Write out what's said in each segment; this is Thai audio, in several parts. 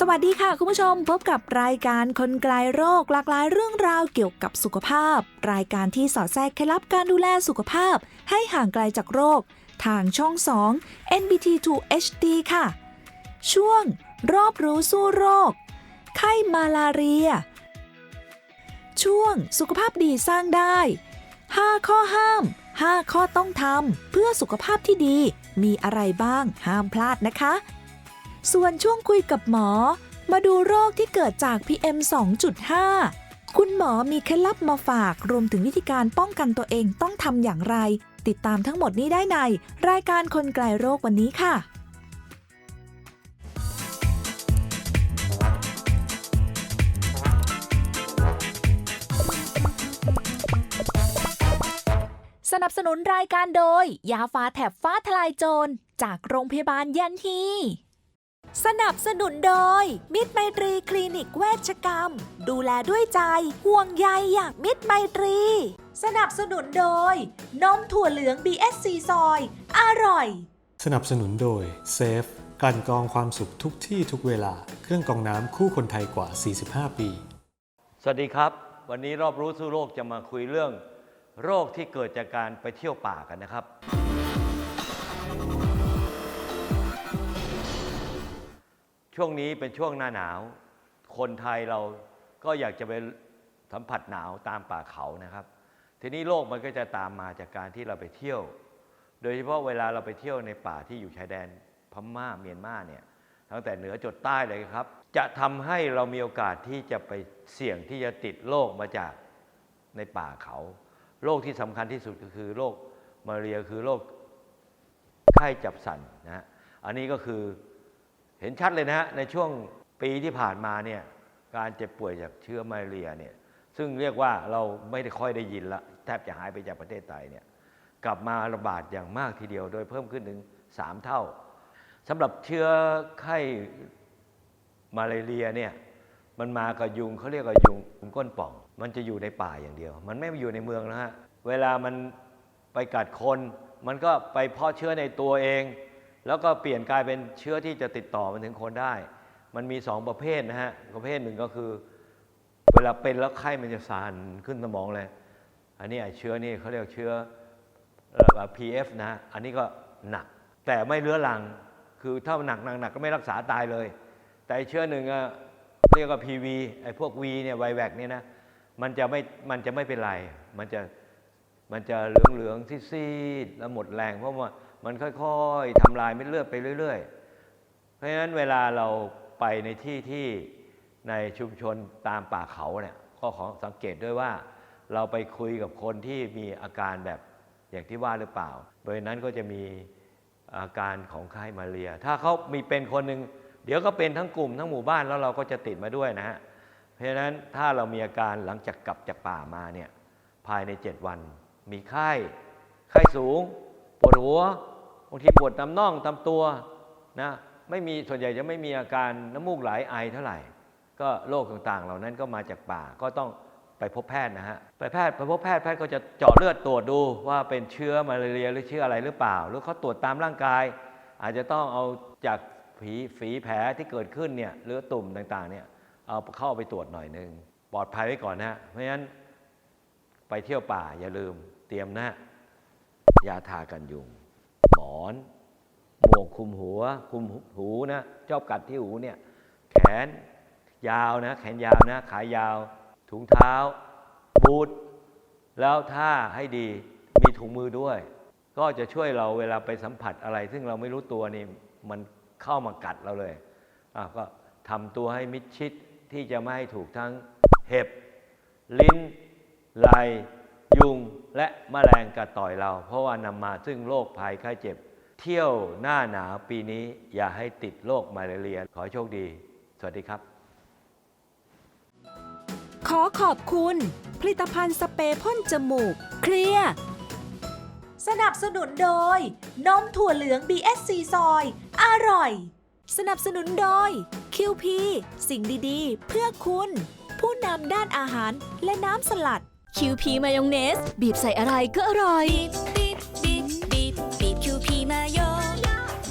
สวัสดีค่ะคุณผู้ชมพบกับรายการคนไกลโรคหลากหลายเรื่องราวเกี่ยวกับสุขภาพ รายการที่สอดแทรกเคล็ดลับการดูแลสุขภาพ ให้ห่างไกลจากโรค ทางช่อง 2 NBT2 HD ค่ะ ช่วง รอบรู้สู้โรค ไข้มาลาเรีย ช่วงสุขภาพดีสร้างได้ 5 ข้อห้าม 5 ข้อต้องทำเพื่อสุขภาพที่ดี มีอะไรบ้างห้ามพลาดนะคะ ส่วนช่วงคุยกับหมอ มาดูโรคที่เกิดจาก PM 2.5 คุณหมอมีเคล็ดลับมาฝาก รวมถึงวิธีการป้องกันตัวเองต้องทำอย่างไร ติดตามทั้งหมดนี้ได้ใน รายการคนไกลโรควันนี้ค่ะสนับสนุนรายการโดย ยาฟ้าแถบฟ้าทลายโจร จากโรงพยาบาลยันฮี สนับสนุนโดย มิตรไมตรีคลินิกเวชกรรม ดูแลด้วยใจห่วงใยอย่างมิตรไมตรี สนับสนุนโดย นมถั่วเหลือง BSC ซอย อร่อย สนับสนุนโดยเซฟกลั่นกรองความสุขทุกที่ทุกเวลา เครื่องกรองน้ำคู่คนไทยกว่า 45 ปี สวัสดีครับ วันนี้รอบรู้สู้โลกจะมาคุยเรื่อง โรคที่เกิดจากการไปเที่ยวป่ากันนะครับ ช่วงนี้เป็นช่วงหน้าหนาว คนไทยเราก็อยากจะไปสัมผัสหนาวตามป่าเขานะครับ ทีนี้โรคมันก็จะตามมาจากการที่เราไปเที่ยว โดยเฉพาะเวลาเราไปเที่ยวในป่าที่อยู่ชายแดนพม่าเมียนมาเนี่ยตั้งแต่เหนือจดใต้เลยครับ จะทำให้เรามีโอกาสที่จะไปเสี่ยงที่จะติดโรคมาจากในป่าเขาโรคที่สำคัญที่สุดก็คือโรคมาเรียคือโรคไข้จับสันนะฮะอันนี้ก็คือ เห็นชัดเลยนะฮะในช่วงปีที่ผ่านมาเนี่ยการเจ็บป่วยจากเชื้อมาเรียเนี่ยซึ่งเรียกว่าเราไม่ได้ค่อยได้ยินละแทบจะหายไปจากประเทศไทยเนี่ยกลับมาระบาดอย่างมากทีเดียว โดยเพิ่มขึ้นถึง 3 เท่าสำหรับเชื้อไข้มาลาเรียเนี่ยมันมากับยุงเขาเรียกว่ายุงยุงก้นป่อง มันจะอยู่ในป่าอย่างเดียว มันไม่อยู่ในเมืองนะฮะเวลามันไปกัดคน มันก็ไปเพาะเชื้อในตัวเอง แล้วก็เปลี่ยนกลายเป็นเชื้อที่จะติดต่อมันถึงคนได้ มันมีสองประเภทนะฮะ ประเภทหนึ่งก็คือ เวลาเป็นแล้วไข้มันจะสานขึ้นสมองเลย อันนี้ไอ้เชื้อนี่เขาเรียกเชื้อ PF นะฮะอันนี้ก็หนัก แต่ไม่เรื้อรัง คือถ้าหนักหนักหนักก็ไม่รักษาตายเลย แต่เชื้อหนึ่งอะเรียกว่า PV ไอ้พวก V เนี่ยไวแวกเนี่ยนะ มันจะไม่ มันจะไม่เป็นไร มันจะ มันจะเหลืองเหลืองๆซีดๆแล้วหมดแรงเพราะว่า มันค่อยๆทำลายเม็ดเลือดไปเรื่อย ๆ เพราะฉะนั้นเวลาเราไปในที่ที่ในชุมชนตามป่าเขาเนี่ยก็ขอสังเกตด้วยว่า เราไปคุยกับคนที่มีอาการแบบอย่างที่ว่าหรือเปล่า โดยนั้นก็จะมีอาการของไข้มาเรีย ถ้าเขามีเป็นคนหนึ่งเดี๋ยวก็เป็นทั้งกลุ่มทั้งหมู่บ้านแล้วเราก็จะติดมาด้วยนะฮะ เพราะฉะนั้นถ้าเรามีอาการหลังจากกลับจากป่ามาเนี่ยภายใน 7 วัน มีไข้ไข้สูง ปวดหัวบางทีปวดตามน่องตามตัวนะไม่มีส่วนใหญ่จะไม่มีอาการน้ำมูกไหลไอเท่าไหร่ ก็โรคต่างๆ เหล่านั้นก็มาจากป่าก็ต้องไปพบแพทย์นะฮะไปแพทย์ไปพบแพทย์แพทย์ก็จะเจาะเลือดตรวจดูว่าเป็นเชื้อมาลาเรียหรือเชื้ออะไรหรือเปล่า หรือเขาตรวจตามร่างกาย อาจจะต้องเอาจากฝีฝีแผลที่เกิดขึ้นเนี่ยหรือตุ่มต่างๆเนี่ยเอาเข้าไปตรวจหน่อยหนึ่งปลอดภัยไว้ก่อนนะฮะเพราะฉะนั้นไปเที่ยวป่าอย่าลืมเตรียมนะ ยาทากันยุง หมอนหมวกคุมหัว คุมหูนะชอบกัดที่หูเนี่ย แขนยาวนะ แขนยาวนะ ขายาว ถุงเท้า บูทแล้วถ้าให้ดีมีถุงมือด้วย ก็จะช่วยเราเวลาไปสัมผัสอะไร ซึ่งเราไม่รู้ตัวนี่มันเข้ามากัดเราเลยอะก็ทำตัวให้มิดชิดที่จะไม่ให้ถูกทั้งเห็บ ลิ้นลาย ยุงและแมลงกัดต่อยเรา เพราะว่านำมาซึ่งโรคภัยไข้เจ็บ เที่ยวหน้าหนาวปีนี้อย่าให้ติดโรคมาลาเรีย ขอโชคดี สวัสดีครับ ขอขอบคุณ ผลิตภัณฑ์สเปรย์พ่นจมูก เคลียร์สนับสนุนโดย นมถั่วเหลือง BSC ซอย อร่อย สนับสนุนโดย QP สิ่งดีๆ เพื่อคุณ ผู้นำด้านอาหารและน้ำสลัด คิวพีมายองเนส บีบใส่อะไรก็อร่อย บีบบีบบีบบีบคิวพีมายอง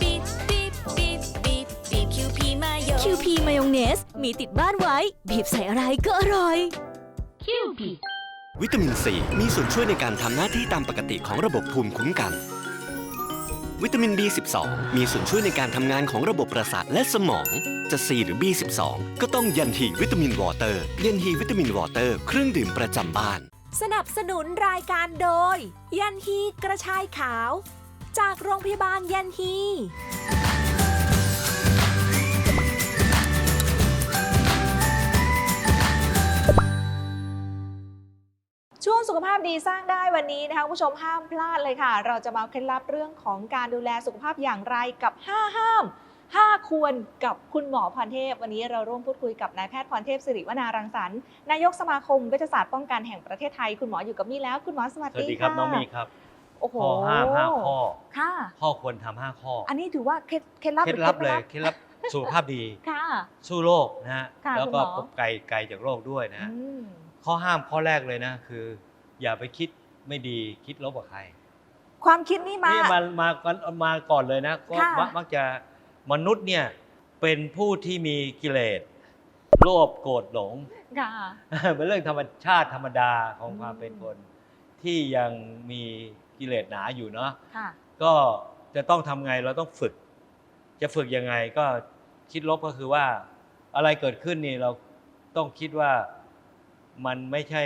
บีบบีบบีบบีบบีบคิวพีมายองคิวพีมายองเนส มีติดบ้านไว้ บีบใส่อะไรก็อร่อย คิวพีวิตามินซีมีส่วนช่วยในการทำหน้าที่ตามปกติของระบบภูมิคุ้มกัน วิตามิน B12 มีส่วนช่วยในการทำงานของระบบประสาทและสมอง จะ C หรือ B12 ก็ต้องยันฮีวิตามินวอเตอร์ ยันฮีวิตามินวอเตอร์ เครื่องดื่มประจำบ้าน สนับสนุนรายการโดย ยันฮีกระชายขาว จากโรงพยาบาลยันฮีช่วงสุขภาพดีสร้างได้วันนี้นะคะผู้ชมห้ามพลาดเลยค่ะ เราจะมาเคล็ดลับเรื่องของการดูแลสุขภาพอย่างไรกับ 5 ห้าม 5 ควรกับคุณหมอพรเทพ วันนี้เราร่วมพูดคุยกับนายแพทย์พรเทพสิริวนารังสรรค์นายกสมาคมเวชศาสตร์ป้องกันแห่งประเทศไทย คุณหมออยู่กับมี่แล้ว คุณหมอสวัสสวัสดีดีครับะน้องมีครับ โอ้โหข้อห้ามห้าข้อ ค่ะ ข้อควรทำห้าข้ออันนี้ถือว่าเคล็ดเคล็ดลับเคล็ดหรือลับไม่เลยเคล็ดลับสุขภาพดี ค่ะ สู้โรคนะฮะค่ะแล้วก็คุณหมอไกลไกลจากโรคด้วยนะฮะอืมข้อห้ามข้อแรกเลยนะคือ อย่าไปคิดไม่ดีคิดลบกับใครความคิดนี่มา นี่มามากันมาก่อนเลยนะก็ค่ะ มักมักจะ มนุษย์เนี่ยเป็นผู้ที่มีกิเลสโลภโกรธหลงค่ะ เป็นเรื่องธรรมชาติธรรมดาของอืมความเป็นคน ที่ยังมีกิเลสหนาอยู่เนาะค่ะ ก็จะต้องทำไงเราต้องฝึก จะฝึกยังไงก็คิดลบก็คือว่าอะไรเกิดขึ้นนี่เราต้องคิดว่ามันไม่ใช่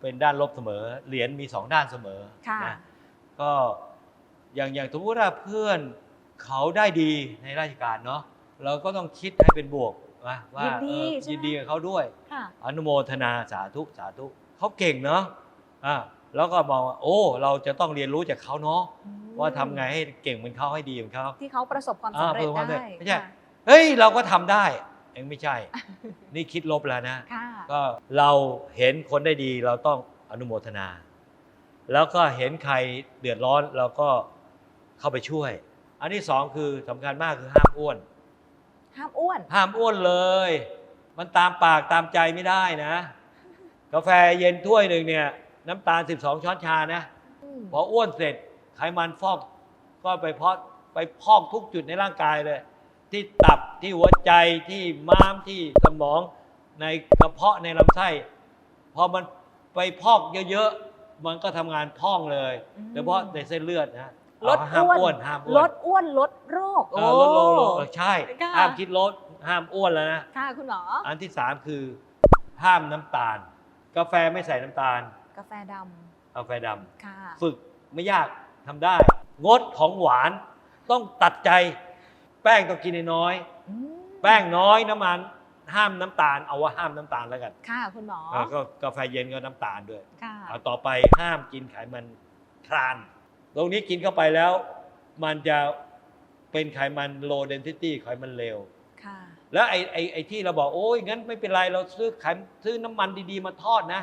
เป็นด้านลบเสมอ เหรียญมีสองด้านเสมอค่ะนะก็อย่างอย่างสมมติว่าเพื่อน เขาได้ดีในราชการเนาะเราก็ต้องคิดให้เป็นบวกนะว่ายินดีเออใช่ไหม ยินดีกับเขาด้วย ค่ะ อนุโมทนาสาธุสาธุเขาเก่งเนาะอ่าแล้วก็มองว่าโอ้เราจะต้องเรียนรู้จากเขาเนาะอืมว่าทำไงให้เก่งเหมือนเขาให้ดีเหมือนเขา ที่เขาประสบความอ่าสำเร็จประสบความสำเร็ได้จไม่ใช่ ค่ะเฮ้ยเราก็ทำได้เองไม่ใช่ นี่คิดลบแล้วนะ ค่ะ ก็เราเห็นคนได้ดีเราต้องอนุโมทนา แล้วก็เห็นใครเดือดร้อนเราก็เข้าไปช่วย อันที่สองคือสำคัญมากคือห้ามอ้วน ห้ามอ้วน ห้ามอ้วนเลย มันตามปากตามใจไม่ได้นะ กาแฟเย็นถ้วยหนึ่งเนี่ย น้ำตาล 12 ช้อนชานะมพออ้วนเสร็จไขมันฟอกก็ไปเพาะไปพอกทุกจุดในร่างกายเลย ที่ตับที่หัวใจที่ม้ามที่สมองในกระเพาะในลำไส้พอมันไปพอกเยอะๆมันก็ทำงานพ่องเลยโดยเฉพาะในเส้นเลือดนะ ลดเอาห้ามอ้อ้ววนนห้ามอ้วนลดอ้วนลดโรคเออลดลงลงเออใช่ค่ะห้ามคิดลดห้ามอ้วนแล้วนะค่ะคุณหมออันที่สามคือ ห้ามน้ำตาล กาแฟไม่ใส่น้ำตาล กาแฟดกาแฟดำค่ะำฝึกไม่ยากทำได้ งดของหวาน ต้องตัดใจ แป้งต้องกินน้อยอืมๆแป้งน้อยน้ำมันห้ามน้ำตาลเอาว่าห้ามน้ำตาลแล้วกันค่ะคุณหมอแล้วก็กาแฟเย็นก็น้ำตาลด้วยค่ะเอาต่อไปห้ามกินไขมันทราน ตรงนี้กินเข้าไปแล้ว มันจะเป็นไขมันโลเดนซิตี้ไขมันเลวค่ะแล้วไอ้ไอ้ไอ้ที่เราบอกโอ้ยงั้นไม่เป็นไรเราซื้อไขมซื้อน้ำมันดีๆ มาทอดนะ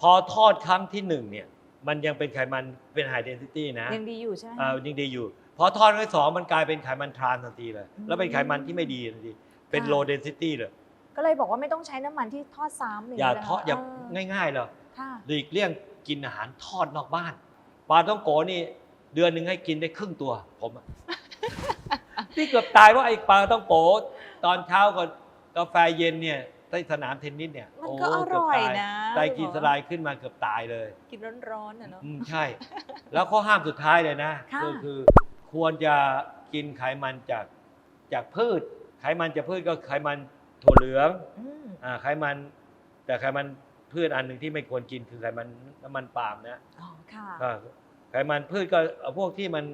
พอทอดครั้งที่หนึ่งเนี่ย มันยังเป็นไขมันเป็นไฮเดนซิตี้นะยังดีอยู่ใช่ไหมอ่ายังดีอยู่ พอทอดครั้งที่สองมันกลายเป็นไขมันทรานทันทีเลยอืมแล้วเป็นไขมันที่ไม่ดีทันทีเป็นค่ะโลเดนซิตี้เลยก็เลยบอกว่าไม่ต้องใช้น้ำมันที่ทอดซ้ำอย่านี้นะทอดอย่าเง่ายๆเลยค่ะหลีกเลี่ยงกินอาหารทอดนอกบ้านปลาต้องโกนี่ เดือนหนึ่งให้กินได้ครึ่งตัวผมอะที่เกือบตายว่าะไอ้ปลาต้องโกตอนเช้ากับกาแฟเย็นเนี่ยใต้สนามเทนนิสเนี่ยมันโก็อร่อยเกืบตานะ ไตรกลีเซอไรด์ขึ้นมาเกือบตายเลย กินร้อนๆนะเนาะ อืมใช่ แล้วข้อห้ามสุดท้ายเลยนะค่ะ ก็คือควรจะกินไขมันจากจากพืช ไขมันจากพืชก็ไขมันถั่วเหลืองอืมอ่าไขมัน แต่ไขมันพืชอันหนึ่งที่ไม่ควรกินคือไขมันน้ำมันปาล์มนะอ๋อค่ะอ่า ไขมันพืชก็เอาพวกที่มัน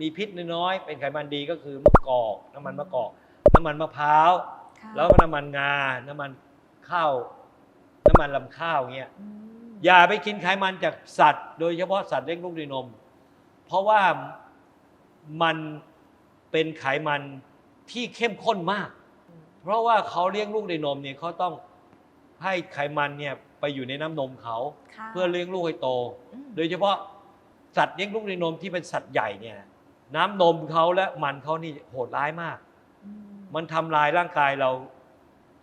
มีพิษน้อยๆเป็นไขมันดีก็คือมะกอกน้ำมันมะกอกน้ำมันมะพร้าว ค่ะแล้วก็น้ำมันงา น้ำมันข้าว น้ำมันลำข้าวเงี้ย อืมอย่าไปกินไขมันจากสัตว์ โดยเฉพาะสัตว์เลี้ยงลูกด้วยนม เพราะว่ามันเป็นไขมันที่เข้มข้นมาก เพราะว่าเขาเลี้ยงลูกด้วยนมเนี่ยเขาต้องให้ไขมันเนี่ยไปอยู่ในน้ำนมเขา ค่ะเพื่อเลี้ยงลูกให้โตอืมโดยเฉพาะ สัตว์เลี้ยงลูกด้วยนมที่เป็นสัตว์ใหญ่เนี่ยน้ำนมเขาและมันเขานี่โหดร้ายมากอืมมันทำลายร่างกายเรา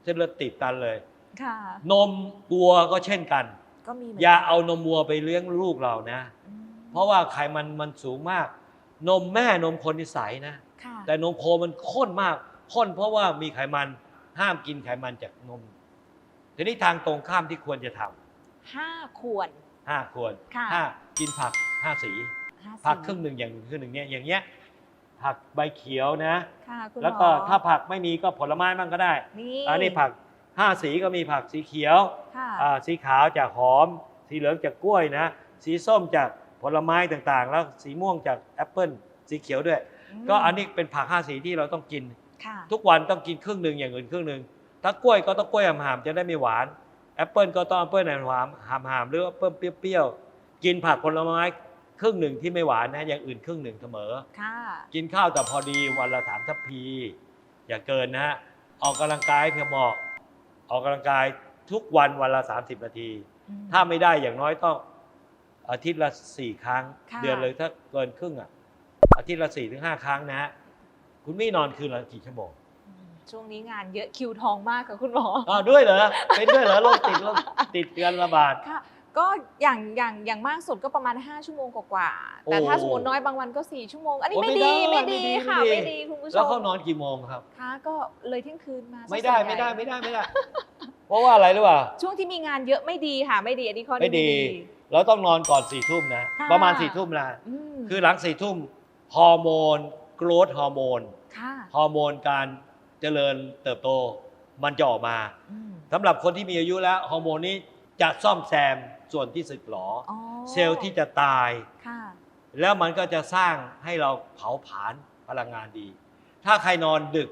เส้นเลือดติดตันเลยค่ะนมวัวก็เช่นกันก็มีหมืนอย่ากันเอานมวัวไปเลี้ยงลูกเรานะอืมเพราะว่าไขมันมันสูงมาก นมแม่นมคนนิสัยนะค่ะแต่นมโคมันข้นมาก ข้นเพราะว่ามีไขมันห้ามกินไขมันจากนม ทีนี้ทางตรงข้ามที่ควรจะทห้าควรำห้าควรค่ะห้ากินผัก ห้าสี ห้าสิบผักครึ่งหนึ่งอย่างหนึ่งครึ่งหนึ่งเนี่ยอย่างเงี้ยผักใบเขียวนะ ค่ะคุณแล้วก็หมอถ้าผักไม่มีก็ผลไม้บ้างก็ได้ นี่อันนี้ผักห้าสีก็มีผักสีเขียวค่ะอ่าสีขาวจากหอม สีเหลืองจากกล้วยนะ สีส้มจากผลไม้ต่างๆ แล้วสีม่วงจากแอปเปิลสีเขียวด้วย มก็อันนี้เป็นผักห้าสีที่เราต้องกิน ค่ะทุกวันต้องกินครึ่งหนึ่งอย่างอื่นครึ่งหนึ่งถ้ากล้วยก็ต้องกล้วยหามๆจะได้ไม่หวานแอปเปิลก็ต้องแอปเปิลหวานหามหามๆหรือแอปเปิลเปรี้ยวๆกินผักผลไม้ ครึ่งหนึ่งที่ไม่หวานนะอย่างอื่นครึ่งหนึ่งเสมอ ค่ะ กินข้าวแต่พอดีวันละสามทัพพี อย่าเกินนะฮะออกกำลังกายให้เพียงเหมาะออกกำลังกายทุกวันวันละ 30 นาที อืม ถ้าไม่ได้อย่างน้อยต้องอาทิตย์ละสี่ครั้ง ค่ะ เดือนเลยถ้าเกินครึ่งอะอาทิตย์ละสี่ถึงห้าครั้งนะฮะคุณไม่นอนคืนละกี่ชั่วโมงอืมช่วงนี้งานเยอะคิวทองมากค่ะคุณหมอ อ้าวด้วยเหรอเป็นด้วยเหรอโรคติดโรคติดกันระบาด ค่ะ ก็อย่างอย่างอย่างมากสุดก็ประมาณ 5 ชั่วโมงกว่าๆแต่โอ้ถ้าสมมติน้อยบางวันก็ 4 ชั่วโมง อันนี้โอ้ไม่ไม่ดีได้ไม่ไม่ดีดีค่ะไม่ไม่ดีดีคุณผู้ชมแล้วเขานอนกี่โมงครับค่ะก็เลยเที่ยงคืนมาซะไม่ได้ส่วนไม่ใหญ่ได้ไม่ได้ไม่ได้ เพราะว่าอะไรรู้ป่ะช่วงที่มีงานเยอะไม่ดีค่ะไม่ดีอันนี้ข้อนี้ไม่ดีเราต้องนอนก่อนสี่ทุ่มนะค่ะประมาณสี่ทุ่มนะอืมคือหลังสี่ทุ่มฮอร์โมนโกรทฮอร์โมนค่ะฮอร์โมนการเจริญเติบโตมันจะออกมาอืมสำหรับคนที่มีอายุแล้วฮอร์โมนนี้จะซ่อมแซม ส่วนที่สึกหรอออ๋อเซลล์ที่จะตาย ค่ะ แล้วมันก็จะสร้างให้เราเผาผลาญพลังงานดี ถ้าใครนอนดึก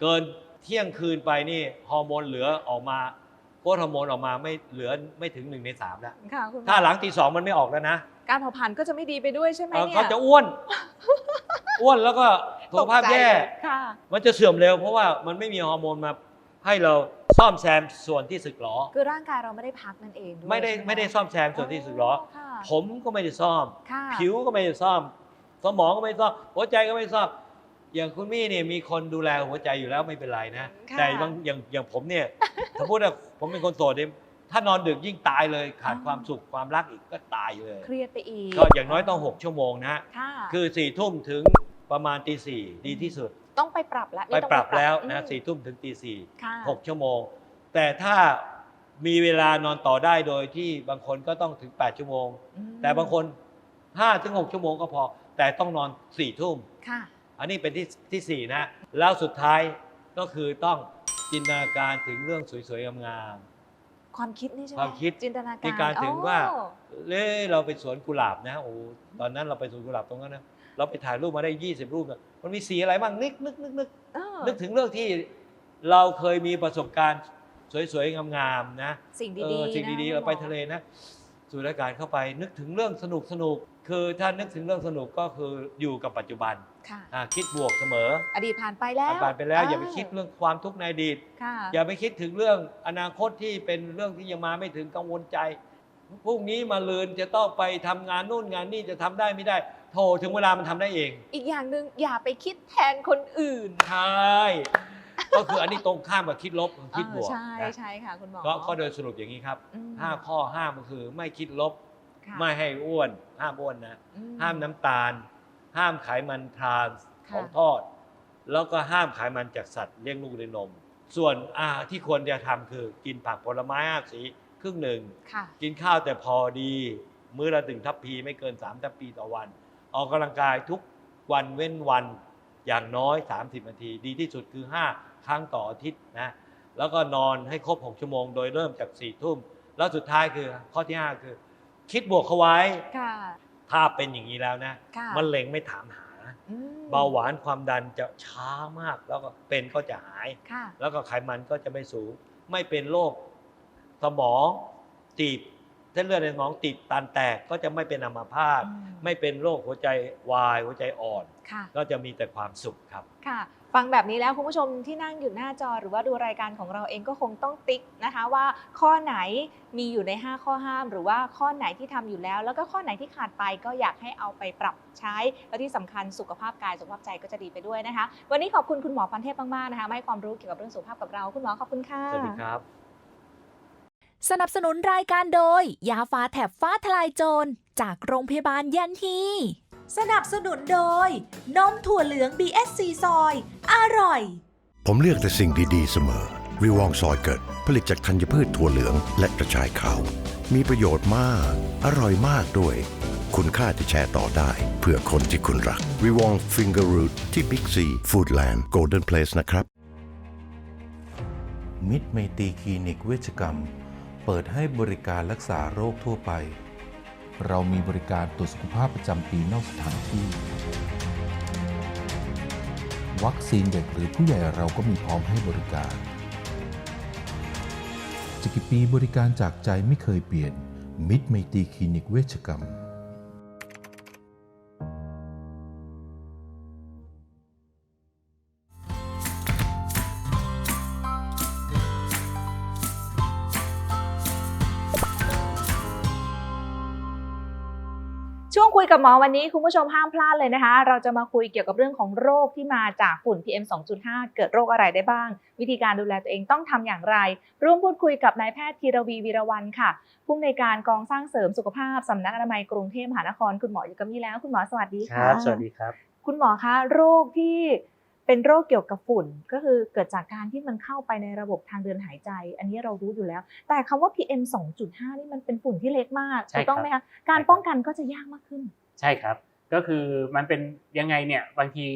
เกินเที่ยงคืนไปนี่ฮอร์โมนเหลือออกมาโกรทฮอร์โมนออกมาไม่เหลือไม่ถึงหนึ่งในสามแล้ว ค่ะคุณมอถ้าหลังตีสองมันไม่ออกแล้วนะการเผาผลาญก็จะไม่ดีไปด้วยใช่ไหมเอ่อเนี่ยเขาจะอ้วน อ้วนแล้วก็สุขภาพตกใจแย่ค่ะ มันจะเสื่อมเร็วเพราะว่ามันไม่มีฮอร์โมนมาให้เรา ซ่อมแซมส่วนที่สึกหรอ คือร่างกายเราไม่ได้พักนั่นเองด้วยไม่ได้ใช่หไม่ได้ซ่อมแซมส่วนที่สึกหรอ ค่ะผมก็ไม่ได้ซ่อม ค่ะผิวก็ไม่ได้ซ่อม สมองก็ไม่ซ่อม หัวใจก็ไม่ซ่อม อย่างคุณมี่เนี่ยมีคนดูแลหัวใจอยู่แล้วไม่เป็นไรนะ ค่ะ แต่บางอย่างอย่างผมเนี่ย สมมติว่าผมเป็นคนโสดเนี่ยถ้านอนดึกยิ่งตายเลย ขาดความสุขความรักอีกก็ตายเลย เครียดไปอีกก็อย่างน้อยต้อง 6 ชั่วโมงนะค่ะ คือ4ี่ทุ่มถึงประมาณตีสี่ดีที่สุด ต้องไปปรับแล้วไปนี่ต้องปรับแล้วอืนะมสี่ทุ่มถึงตีสี่ค่ะ หกชั่วโมง แต่ถ้ามีเวลานอนต่อได้โดยที่บางคนก็ต้องถึง 8 ชั่วโมง อืมแต่บางคน5ถึง6ชั่วโมงก็พอ แต่ต้องนอน4ี่ทุ่ม ค่ะ อันนี้เป็นที่ที่สี่นะ แล้วสุดท้ายก็คือต้องจินตนาการถึงเรื่องสวยๆงาม ความคิดนี่ใช่ไหมความคิดจินตนาการมีการถึงว่า โอ้ ๆเล่เราไปสวนกุหลาบนะโอ้ตอนนั้นเราไปสวนกุหลาบตรงนั้นนะ เราไปถ่ายรูปมาได้ 20 รูปนะมันมีสีอะไรบ้างนึกนึกนึกนึกเออนึกถึงเรื่องที่เราเคยมีประสบการณ์สวยๆ งามๆนะสิ่งเอดีอๆสิ่งนะดีๆคุณเราไปหมอทะเลนะสูดอากาศเข้าไปนึกถึงเรื่องสนุกสนุกๆคือถ้านึกถึงเรื่องสนุกก็คืออยู่กับปัจจุบันค่ะ อ่าคิดบวกเสมออดีตผ่านไปแล้วผ่านไปแล้วอย่าไปคิดเรื่องความทุกข์ในอดีต ค่ะอย่าไปคิดถึงเรื่องอนาคตที่เป็นเรื่องที่ยังมาไม่ถึงกังวลใจพรุ่งนี้มาลืนจะต้องไปทำงานนู่นงานนี่จะทำได้ไม่ได้ โทรถึงเวลามันทำได้เอง อีกอย่างหนึ่งอย่าไปคิดแทนคนอื่นใช่ ก็คืออันนี้ตรงข้ามกับคิดลบกับคิดบวกเออใช่นะใช่ค่ะคุณหมอก็ก็โดยสรุปอย่างนี้ครับอืมห้าข้อห้ามก็คือไม่คิดลบ ค่ะไม่ให้อ้วน ห้ามอ้วนนะ อื ห้ามน้ำตาล ห้ามไขมันทรานส์ค่ะของทอด แล้วก็ห้ามไขมันจากสัตว์เลี้ยงลูกด้วยนม ส่วนอาหารที่ควรจะทำคือกินผักผลไม้ห้าสีครึ่งหนึ่ง ค่ะ กินข้าวแต่พอดี มื้อละถึงทัพพีไม่เกิน 3 ทัพพีต่อวัน ออกกำลังกายทุกวันเว้นวันอย่างน้อย 30 นาที ดีที่สุดคือ 5 ครั้งต่ออาทิตย์นะแล้วก็นอนให้ครบ 6 ชั่วโมง โดยเริ่มจาก4ทุ่ม แล้วสุดท้ายคือข้อที่ 5 คือ คิดบวกเขาไว้ค่ะถ้าเป็นอย่างนี้แล้วนะค่ะมันเล็งไม่ถามหาอืมเบาหวานความดันจะช้ามาก แล้วก็เป็นก็จะหายค่ะแล้วก็ไขมันก็จะไม่สูง ไม่เป็นโรคสมองตีบ เส้นเลือดในสมองตีบตันแตกก็จะไม่เป็นอัมพาตอืมไม่เป็นโรคหัวใจวาย หัวใจอ่อนค่ะก็จะมีแต่ความสุขครับค่ะ ฟังแบบนี้แล้วคุณผู้ชมที่นั่งอยู่หน้าจอหรือว่าดูรายการของเราเองก็คงต้องติ๊กนะคะว่าข้อไหนมีอยู่ใน 5 ข้อห้าม หรือว่าข้อไหนที่ทำอยู่แล้ว แล้วก็ข้อไหนที่ขาดไปก็อยากให้เอาไปปรับใช้ และที่สำคัญสุขภาพกายสุขภาพใจก็จะดีไปด้วยนะคะ วันนี้ขอบคุณคุณหมอพันเทพมากๆนะคะมาให้ความรู้เกี่ยวกับเรื่องสุขภาพกับเราคุณหมอขอบคุณค่ะสวัสดีครับ สนับสนุนรายการโดย ยาฟ้าแถบฟ้าทลายโจร จากโรงพยาบาลยันทีสนับสนุนโดย นมถั่วเหลือง BSC ซอย อร่อย ผมเลือกแต่สิ่งดีๆเสมอวิวองซอยเกิด ผลิตจากธัญพืชถั่วเหลืองและกระชายขาว มีประโยชน์มาก อร่อยมากด้วย คุณค่าที่แชร์ต่อได้ เพื่อคนที่คุณรักวิวองฟิงเกอร์รูทที่บิ๊กซีฟู้ดแลนด์โกลเด้นเพลสนะครับ มิตรไมตรีคลินิกเวชกรรม เปิดให้บริการรักษาโรคทั่วไป เรามีบริการตรวจสุขภาพประจำปีนอกสถานที่ วัคซีนเด็กหรือผู้ใหญ่เราก็มีพร้อมให้บริการจะกี่ปีบริการจากใจไม่เคยเปลี่ยน มิตรไมตรีคลินิกเวชกรรม ยกับหมอวันนี้คุณผู้ชมห้ามพลาดเลยนะคะ เราจะมาคุยเกี่ยวกับเรื่องของโรคที่มาจากฝุ่น PM 2.5 เกิดโรคอะไรได้บ้าง วิธีการดูแลตัวเองต้องทำอย่างไร ร่วมพูดคุยกับนายแพทย์ธีรวีวีรวันค่ะ ผู้อำนวยการกองสร้างเสริมสุขภาพสำนักอนามัยกรุงเทพมหานครคุณหมออยู่กับนี่แล้ว คุณหมอสวัสดีคค่ะรับสวัสดีครับ คุณหมอคะโรคที่ เป็นโรคเกี่ยวกับฝุ่นก็คือเกิดจากการที่มันเข้าไปในระบบทางเดินหายใจ อันนี้เรารู้อยู่แล้ว แต่คำว่า PM 2.5 นี่มันเป็นฝุ่นที่เล็กมากใช่ถูกต้องครับไหมคะการป้องกันก็จะยากมากขึ้น ใช่ครับ ก็คือมันเป็นยังไงเนี่ยบางที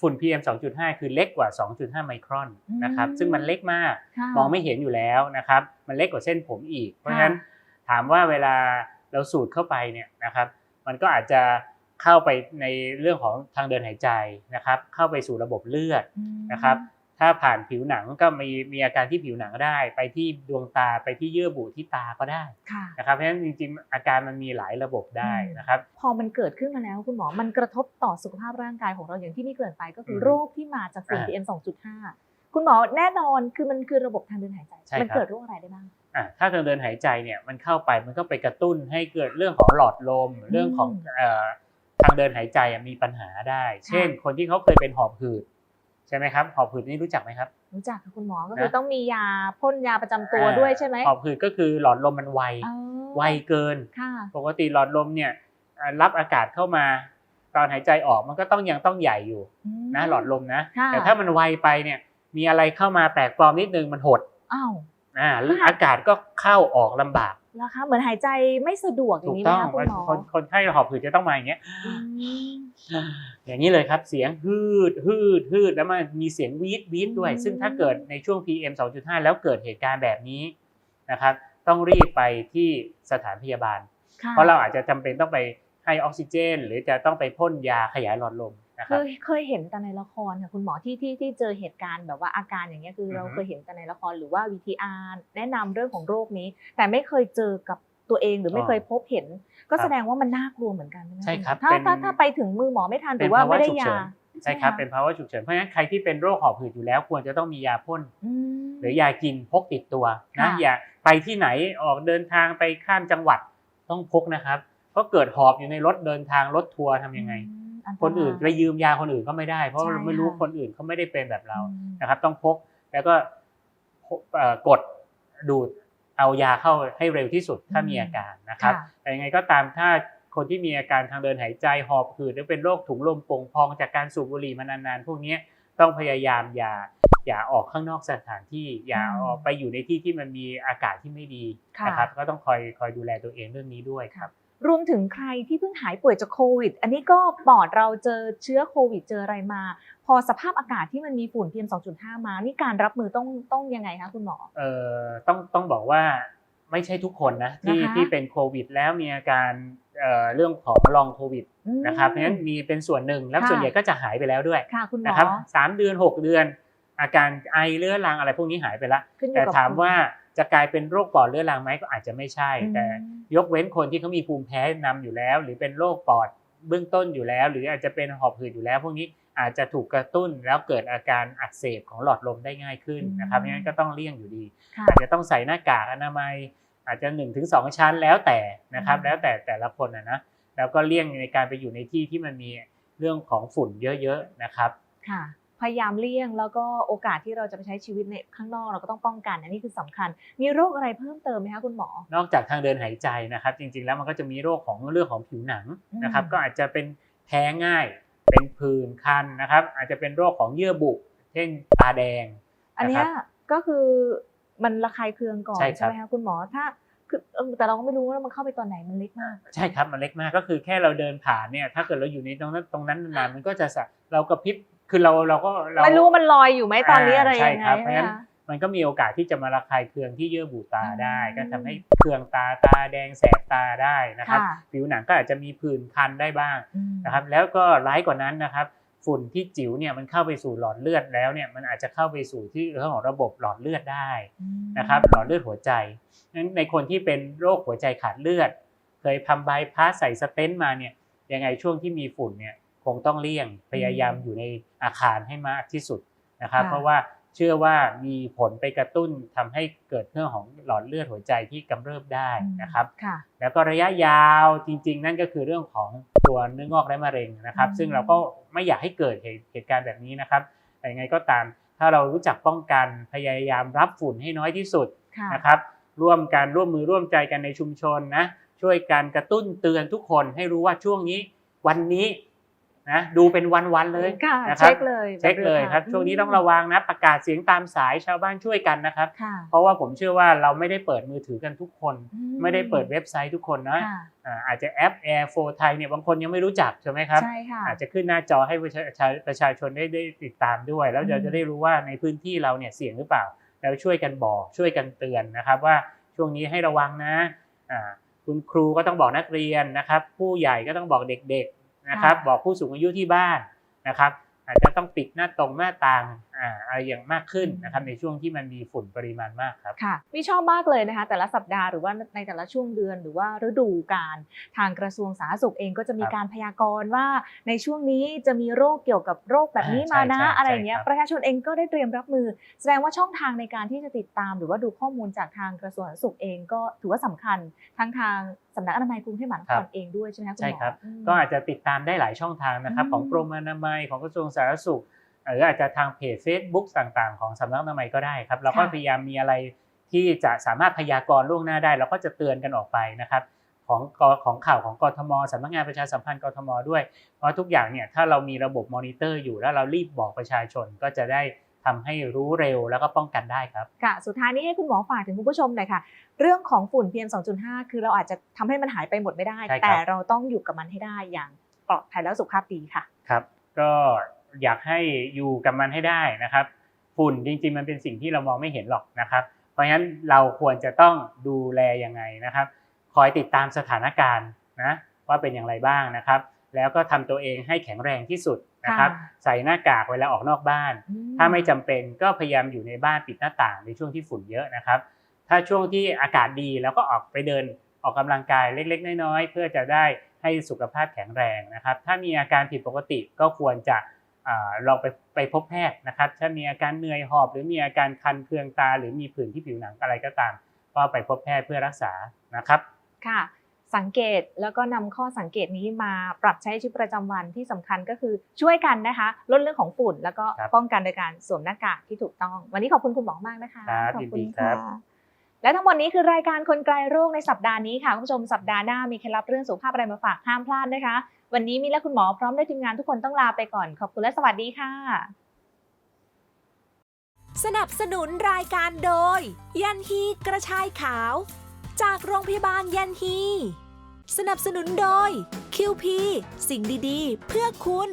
ฝุ่น PM 2.5 คือเล็กกว่า 2.5 ไมครอนนะครับอืมซึ่งมันเล็กมากค่ะมองไม่เห็นอยู่แล้วนะครับมันเล็กกว่าเส้นผมอีก เพราะฉะนั้นค่ะถามว่าเวลาเราสูดเข้าไปเนี่ยนะครับมันก็อาจจะ เข้าไปในเรื่องของทางเดินหายใจนะครับ เข้าไปสู่ระบบเลือดอืมนะครับ ถ้าผ่านผิวหนังก็มีมีอาการที่ผิวหนังได้ ไปที่ดวงตาไปที่เยื่อบุที่ตาก็ได้ค่ะนะครับเพราะฉะนั้นจริงๆอาการมันมีหลายระบบได้นะครับ พอมันเกิดขึ้นมาแล้วคุณหมอมันกระทบต่อสุขภาพร่างกายของเราอย่างที่นี่เกริ่นไปก็คืออมโรคที่มาจากฝุ่นอ่า PM 2.5คุณหมอแน่นอนคือมันคือระบบทางเดินหายใจใช่มันครับเกิดโรคอะไรได้บ้างอะถ้าทางเดินหายใจเนี่ยมันเข้าไปมันก็ไปกระตุ้นให้เกิดเรื่องของหลอดลม เรื่องของเอ่อ ทางเดินหายใจอะมีปัญหาได้ เช่น คนที่เขาเคยเป็นหอบหืดใช่ไหมครับหอบหืดนี่รู้จักไหมครับ รู้จักค่ะคุณหมอก็คือนะต้องมียาพ่นยาประจำตัวอ่าด้วยใช่ไหมหอบหืดก็คือหลอดลมมันไวอ๋อไวเกินค่ะปกติหลอดลมเนี่ยอ่ารับอากาศเข้ามา ตอนหายใจออกมันก็ต้องยังต้องใหญ่อยู่มนะหลอดลมนะค่ะแต่ถ้ามันไวไปเนี่ยมีอะไรเข้ามาแปลกปลอมนิดนึงมันหดอ้าวอ่าแล้วอากาศก็เข้าออกลำบาก แล้วคะเหมือนหายใจไม่สะดวกอถูย่างกนี้ไหมต้องคะคุณหมอคนคนไข้หอบหืดจะต้องมาอย่างเงี้ย อืม อย่างนี้เลยครับ เสียงฮืดฮืดฮืดแล้วมันมีเสียงวีดวีดด้วย อืม ซึ่งถ้าเกิดในช่วง PM 2.5 แล้วเกิดเหตุการณ์แบบนี้นะครับ ต้องรีบไปที่สถานพยาบาล ค่ะเพราะเราอาจจะจำเป็นต้องไปให้ออกซิเจน หรือจะต้องไปพ่นยาขยายหลอดลมนะค เครับยเคยเห็นแต่ในละครค่ะคุณหมอที่ที่ที่เจอเหตุการณ์แบบว่าอาการอย่างเงี้ยคือเราอือฮึเคยเห็นแต่ในละครหรือว่า VTR แนะนำเรื่องของโรคนี้ แต่ไม่เคยเจอกับตัวเองหรือไม่เคยพบเห็น ก็แสดงว่ามันน่ากลัวเหมือนกันใช่ไหมะใช่ครับถ้าเป็นถ้าถ้าไปถึงมือหมอไม่ทันหเป็รืนอว่าภาวะไม่ได้ฉุกยาเฉินใช่ครับไหมะเป็นภาวะฉุกเฉินเพราะฉะนั้นใครที่เป็นโรคหอบหืดอยู่แล้วควรจะต้องมียาพ่นอืมหรือยากินพกติดตัวนะค่ะอย่าไปที่ไหนออกเดินทางไปข้ามจังหวัดต้องพกนะครับเพราะเกิดหอบอยู่ในรถเดินทางรถทัวร์ทำยังไงอืมอัตราย คนอื่นไปยืมยาคนอื่นก็ไม่ได้ เพราะใช่เราไม่รู้ค่ะคนอื่นเขาไม่ได้เป็นแบบเราอืมนะครับ ต้องพกแล้วก็พกเอ่อกดดูดเอายาเข้าให้เร็วที่สุดถ้ามีอาการนะครับค่ะแต่ยังไงก็ตามถ้าคนที่มีอาการทางเดินหายใจหอบหืดหรือเป็นโรคถุงลมโป่งพองจากการสูบบุหรี่มานานๆพวกเนี้ยต้องพยายามอย่าอย่าออกข้างนอกสถานที่อย่าอืมออกไปอยู่ในที่ที่มันมีอากาศที่ไม่ดีค่ะนะครับ ก็ต้องคอยคอยดูแลตัวเองเรื่องนี้ด้วยครับ รวมถึงใครที่เพิ่งหายป่วยจากโควิด อันนี้ก็ปอดเราเจอเชื้อโควิดเจออะไรมา พอสภาพอากาศที่มันมีฝุ่น PM 2.5 มา นี่การรับมือต้องต้องยังไงคะคุณหมอ เอ่อต้องต้องบอกว่าไม่ใช่ทุกคนนะที่นะคะที่เป็นโควิด แล้วมีอาการเอ่อเรื่องของลองโควิดอืมนะครับเพราะฉะนั้นมีเป็นส่วนหนึ่งแล้วค่ะส่วนใหญ่ก็จะหายไปแล้วด้วยค่ะคุณหมอนะครับสามเดือนหกเดือน อาการไอเรื้อรังอะไรพวกนี้หายไปละขึ้นอยู่แต่กับถามว่า จะกลายเป็นโรคปอดเรื้อรังไหมก็อาจจะไม่ใช่อืมแต่ยกเว้นคนที่เขามีภูมิแพ้นำอยู่แล้ว หรือเป็นโรคปอดเบื้องต้นอยู่แล้ว หรืออาจจะเป็นหอบหืดอยู่แล้ว พวกนี้อาจจะถูกกระตุ้นแล้วเกิดอาการอักเสบของหลอดลมได้ง่ายขึ้นนะครับเพราะฉะนั้นก็ต้องเลี่ยงอยู่ดีค่ะอาจจะต้องใส่หน้ากากอนามัย อาจจะ1นถึงสชั้นแล้วแต่นะครับอืมแล้วแต่แต่ละคนนะนะแล้วก็เลี่ยงในการไปอยู่ในที่ที่มันมีเรื่องของฝุ่นเยอะๆนะครับค่ะ พยายามเลี่ยง แล้วก็โอกาสที่เราจะไปใช้ชีวิตในข้างนอกเราก็ต้องป้องกันอันนี้คือสำคัญ มีโรคอะไรเพิ่มเติมไหมคะคุณหมอ นอกจากทางเดินหายใจนะครับ จริงๆแล้วมันก็จะมีโรคของเรื่องของผิวหนังนะครับอืมก็อาจจะเป็นแพ้ง่าย เป็นผื่นคันนะครับ อาจจะเป็นโรคของเยื่อบุเช่นตาแดง อันเนี้ะยครับก็คือมันระคายเคืองก่อนใช่ครับไหมคะคุณหมอถ้าคือเออแต่เราก็ไม่รู้ว่ามันเข้าไปตอนไหนมันเล็กมาก ใช่ครับมันเล็กมากก็คือแค่เราเดินผ่านเนี่ยถ้าเกิดเราอยู่ในตรงนั้นตรงนั้นนานๆมันก็จะสะเรากระพริบ คือเราเราก็เราไม่รู้ว่ามันลอยอยู่ไหมตอนนี้อะไรใช่ยังไงครับเพราะฉะนั้นนะคะมันก็มีโอกาสที่จะมาระคายเคืองที่เยื่อบุตาได้อืมก็ทำให้เคืองตาตาแดงแสบตาได้นะครับค่ะผิวหนังก็อาจจะมีผื่นคันได้บ้างอืมนะครับ แล้วก็ร้ายกว่านั้นนะครับ ฝุ่นที่จิ๋วเนี่ยมันเข้าไปสู่หลอดเลือดแล้วเนี่ยมันอาจจะเข้าไปสู่ที่เรื่องของระบบหลอดเลือดได้นะครับหลอดเลือดหัวใจนั้นในคนที่เป็นโรคหัวใจขาดเลือด เคยทำบายพาสใส่สเตนต์มาเนี่ยยังไงช่วงที่มีฝุ่นเนี่ยค งต้องเลี่ยงพยายามอยู่ในอาคารให้มากที่สุดนะครับค่ะเพราะว่าเชื่อว่ามีผลไปกระตุ้นทำให้เกิดเรื่องของหลอดเลือดหัวใจที่กำเริบได้นะครับค่ะแล้วก็ระยะยาวจริง ๆ นั่นก็คือเรื่องของตัวเนื้องอกและมะเร็งนะครับอืมซึ่งเราก็ไม่อยากให้เกิดเหตุเหตุการณ์แบบนี้นะครับแต่ยังไงก็ตามถ้าเรารู้จักป้องกันพยายามรับฝุ่นให้น้อยที่สุดค่ะนะครับร่วมกันร่วมมือร่วมใจกันในชุมชนนะช่วยกันกระตุ้นเตือนทุกคนให้รู้ว่าช่วงนี้ วันนี้ นะดูเป็นวันๆเลยค่ะนะครัเช็บคเลยเช็คเลยครับแวช่วงนี้ต้องระวังนะประกาศเสียงตามสายชาวบ้านช่วยกันนะครับค่ะเพราะว่าผมเชื่อว่าเราไม่ได้เปิดมือถือกันทุกคนอืมไม่ได้เปิดเว็บไซต์ทุกคนนะค่ะอ่าอาจจะแอป Air 4 Thai เนี่ยบางคนยังไม่รู้จักใช่ไหมครับใช่ค่ะอาจจะขึ้นหน้าจอให้ประชาชาประชาชนได้ได้ติดตามด้วย แล้วอืเรามจะได้รู้ว่าในพื้นที่เราเนี่ยเสี่ยงหรือเปล่า แล้วช่วยกันบอกช่วยกันเตือนนะครับว่าช่วงนี้ให้ระวังนะอ่าคุณครูก็ต้องบอกนักเรียนนะครับ ผู้ใหญ่ก็ต้องบอกเด็กๆ นะครับ บอกผู้สูงอายุที่บ้านนะครับ อาจจะต้องปิดหน้าตรงหน้าต่าง อ่าอะไรอย่างมากขึ้นนะครับในช่วงที่มันมีฝุ่นปริมาณมากครับค่ะพี่ชอบมากเลยนะคะ แต่ละสัปดาห์หรือว่าในแต่ละช่วงเดือนหรือว่าฤดูกาลทางกระทรวงสาธารณสุขเองก็จะมีครับการพยากรณ์ว่าในช่วงนี้จะมีโรคเกี่ยวกับโรคแบบนี้อ่ามานะใช่ใช่อะไรอย่างเงี้ยใช่ครับประชาชนเองก็ได้เตรียมรับมือ แสดงว่าช่องทางในการที่จะติดตาม หรือว่าดูข้อมูลจากทางกระทรวงสาธารณสุขเองก็ถือว่าสำคัญทั้งทางสำนักอนามัยกรุงเทพมหานครเองด้วยใช่ไหมคะคุณหมอใช่ครับอืมก็อาจจะติดตามได้หลายช่องทางนะครับอืมของกรมอนามัยของกระทรวงสาธารณสุข หรืออาจจะทางเพจ Facebook ต่างๆ ของสำนักอนามัยก็ได้ครับเราก็ค่ะพยายามมีอะไรที่จะสามารถพยากรณ์ล่วงหน้าได้ เราก็จะเตือนกันออกไปนะครับของกของข่าวของกทมสำนักงานประชาสัมพันธ์กทมด้วย เพราะทุกอย่างเนี่ยถ้าเรามีระบบมอนิเตอร์อยู่แล้วเรารีบบอกประชาชนก็จะได้ทำให้รู้เร็วแล้วก็ป้องกันได้ครับค่ะ สุดท้ายนี้ให้คุณหมอฝากถึงคุณผู้ชมหน่อยค่ะ เรื่องของฝุ่น PM 2.5 คือเราอาจจะทำให้มันหายไปหมดไม่ได้ใช่ครับแต่เราต้องอยู่กับมันให้ได้อย่างปลอดภัยแล้วสุขภาพดีค่ะครับ ก็ อยากให้อยู่กับมันให้ได้นะครับ ฝุ่นจริงๆมันเป็นสิ่งที่เรามองไม่เห็นหรอกนะครับ เพราะฉะนั้นเราควรจะต้องดูแลยังไงนะครับ คอยติดตามสถานการณ์นะว่าเป็นอย่างไรบ้างนะครับ แล้วก็ทำตัวเองให้แข็งแรงที่สุดนะครับค่ะใส่หน้ากากเวลาออกนอกบ้านอืถ้าไม่จำเป็นก็พยายามอยู่ในบ้านปิดหน้าต่างในช่วงที่ฝุ่นเยอะนะครับ ถ้าช่วงที่อากาศดีแล้วก็ออกไปเดินออกกำลังกายเล็ก ๆ น้อยๆเพื่อจะได้ให้สุขภาพแข็งแรงนะครับ ถ้ามีอาการผิดปกติก็ควรจะ อาลองไปไปพบแพทย์นะครับ ถ้ามีอาการเหนื่อยหอบ หรือมีอาการคันเคืองตา หรือมีผื่นที่ผิวหนังอะไรก็ตาม ก็ไปพบแพทย์เพื่อรักษานะครับค่ะสังเกตแล้วก็นำข้อสังเกตนี้มาปรับใช้ชีวิตประจำวันที่สำคัญก็คือช่วยกันนะคะลดเรื่องของฝุ่น แล้วก็ครับป้องกันโดยการสวมหน้ากากที่ถูกต้อง วันนี้ขอบคุณคุณหมอมากนะคะครับขอบยินคุดีณครับค่ะและทั้งหมดนี้คือรายการคนไกลโรคในสัปดาห์นี้ค่ะคุณผู้ชมสัปดาห์หน้ามีเคล็ดลับเรื่องสุขภาพอะไรมาฝากห้ามพลาดนะคะ วันนี้มีและคุณหมอพร้อมด้วยทีมงานทุกคนต้องลาไปก่อน ขอบคุณและสวัสดีค่ะ สนับสนุนรายการโดย ยันฮีกระชายขาว จากโรงพยาบาลยันฮีสนับสนุนโดย QP สิ่งดีๆ เพื่อคุณ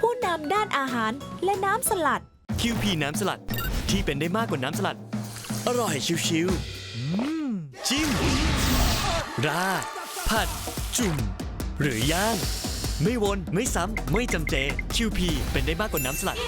ผู้นำด้านอาหารและน้ำสลัด QP น้ำสลัดที่เป็นได้มากกว่าน้ำสลัด อร่อยชิวๆอืมจิ้ม ราด ผัด จุ่ม หรือย่าง ไม่วน ไม่ซ้ำ ไม่จำเจ QP เป็นได้มากกว่าน้ำสลัด